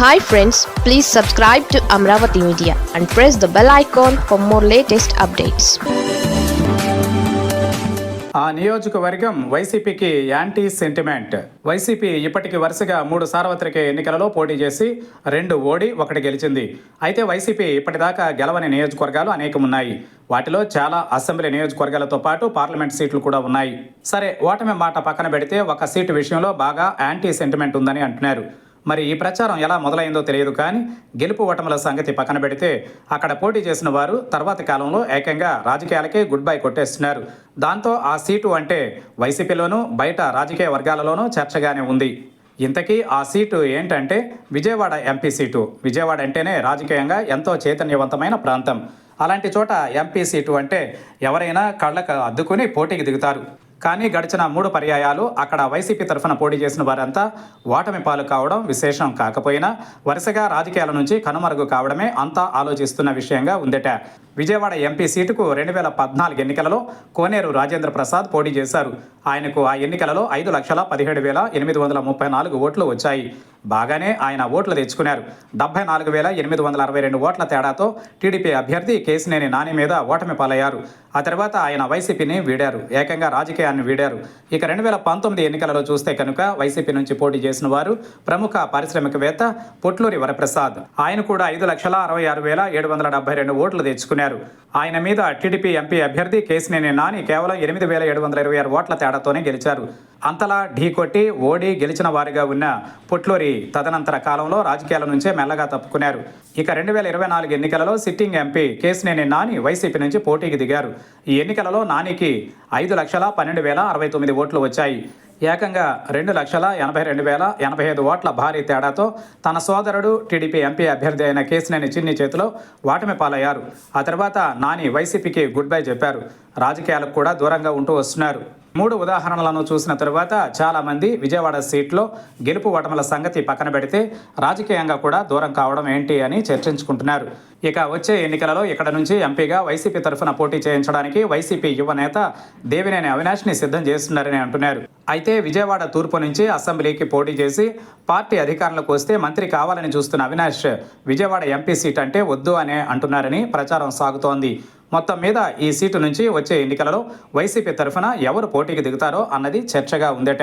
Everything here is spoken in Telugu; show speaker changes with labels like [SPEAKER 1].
[SPEAKER 1] Hi friends please subscribe to Amaravati media and press the bell icon for more latest updates
[SPEAKER 2] ఆ నియోజకవర్గం వైసీపీకి యాంటీ సెంటిమెంట్. వైసీపీ ఇప్పటికి వరుసగా మూడు సార్వత్రిక ఎన్నికలలో పోటీ చేసి రెండు ఓడి ఒకటి గెలిచింది. అయితే వైసీపీ ఇప్పటిదాకా గెలవని నియోజకవర్గాలు అనేకం ఉన్నాయి వాటిలో చాలా అసెంబ్లీ నియోజకవర్గాలతో పాటు పార్లమెంట్ సీట్లు కూడా ఉన్నాయి. సరే ఓటమి మాట పక్కన పెడితే ఒక సీటు విషయంలో బాగా యాంటీ సెంటిమెంట్ ఉందని అంటున్నారు. మరి ఈ ప్రచారం ఎలా మొదలైందో తెలియదు కానీ గెలుపు ఓటముల సంగతి పక్కన పెడితే అక్కడ పోటీ చేసిన వారు తర్వాతి కాలంలో ఏకంగా రాజకీయాలకే గుడ్ బై కొట్టేస్తున్నారు. దాంతో ఆ సీటు అంటే వైసీపీలోనూ బయట రాజకీయ వర్గాలలోనూ చర్చగానే ఉంది. ఇంతకీ ఆ సీటు ఏంటంటే విజయవాడ ఎంపీ సీటు. విజయవాడ అంటేనే రాజకీయంగా ఎంతో చైతన్యవంతమైన ప్రాంతం. అలాంటి చోట ఎంపీ సీటు అంటే ఎవరైనా కళ్ళకు అద్దుకుని పోటీకి దిగుతారు. కానీ గడిచిన మూడు పర్యాయాలు అక్కడ వైసీపీ తరఫున పోటీ చేసిన వారంతా ఓటమి పాలు కావడం విశేషం కాకపోయినా వరుసగా రాజకీయాల నుంచి కనుమరుగు కావడమే అంతా ఆలోచిస్తున్న విషయంగా ఉందట. విజయవాడ ఎంపీ సీటుకు రెండు వేల పద్నాలుగు ఎన్నికలలో కోనేరు రాజేంద్ర ప్రసాద్ పోటీ చేశారు. ఆయనకు ఆ ఎన్నికలలో ఐదు లక్షల పదిహేడు వేల ఎనిమిది వందల ముప్పై నాలుగు ఓట్లు వచ్చాయి. బాగానే ఆయన ఓట్లు తెచ్చుకున్నారు. డెబ్బై నాలుగు వేల ఎనిమిది వందల అరవై రెండు ఓట్ల తేడాతో టీడీపీ అభ్యర్థి కేసినేని నాని మీద ఓటమి పాలయ్యారు. ఆ తర్వాత ఆయన వైసీపీని వీడారు. ఏకంగా రాజకీయాన్ని వీడారు. ఇక రెండు వేల పంతొమ్మిది ఎన్నికలలో చూస్తే కనుక వైసీపీ నుంచి పోటీ చేసిన వారు ప్రముఖ పారిశ్రామికవేత్త పొట్లూరి వరప్రసాద్. ఆయన కూడా ఐదు లక్షల అరవై ఆరు వేల ఏడు వందల డెబ్బై రెండు ఓట్లు తెచ్చుకున్నారు. ఆయన మీద టీడీపీ ఎంపీ అభ్యర్థి కేసినేని నాని కేవలం ఎనిమిది వేల ఏడు వందల ఇరవై ఆరు ఓట్ల తేడాతోనే గెలిచారు. అంతలా ఢీకొట్టి ఓడి గెలిచిన వారిగా ఉన్న పొట్లూరి తదనంతర కాలంలో రాజకీయాల నుంచే మెల్లగా తప్పుకున్నారు. ఇక రెండు వేల ఇరవై నాలుగు ఎన్నికలలో sitting MP Kesineni Nani YCP నుంచి పోటీకి దిగారు. ఈ ఎన్నికలలో నానికి ఐదు లక్షల పన్నెండు వేల అరవై తొమ్మిది ఓట్లు వచ్చాయి. ఏకంగా రెండు లక్షల ఎనభై రెండు వేల ఎనభై ఐదు ఓట్ల భారీ తేడాతో తన సోదరుడు టీడీపీ ఎంపీ అభ్యర్థి అయిన కేసినేని చిన్ని చేతిలో వాటమి పాలయ్యారు. ఆ తర్వాత నాని వైసీపీకి గుడ్ బై చెప్పారు. రాజకీయాలకు కూడా దూరంగా ఉంటూ వస్తున్నారు. మూడు ఉదాహరణలను చూసిన తరువాత చాలామంది విజయవాడ సీట్లో గెలుపు ఓటముల సంగతి పక్కన పెడితే రాజకీయంగా కూడా దూరం కావడం ఏంటి అని చర్చించుకుంటున్నారు. ఇక వచ్చే ఎన్నికలలో ఇక్కడ నుంచి ఎంపీగా వైసీపీ తరఫున పోటీ చేయించడానికి వైసీపీ యువ నేత దేవినేని అవినాష్ని సిద్ధం చేస్తున్నారని అంటున్నారు. అయితే విజయవాడ తూర్పు నుంచి అసెంబ్లీకి పోటీ చేసి పార్టీ అధికారంలోకి వస్తే మంత్రి కావాలని చూస్తున్న అవినాష్ విజయవాడ ఎంపీ సీట్ అంటే వద్దు అనే అంటున్నారని ప్రచారం సాగుతోంది. మొత్తం మీద ఈ సీటు నుంచి వచ్చే ఎన్నికలలో వైసీపీ తరఫున ఎవరు పోటీకి దిగుతారో అన్నది చర్చగా ఉందట.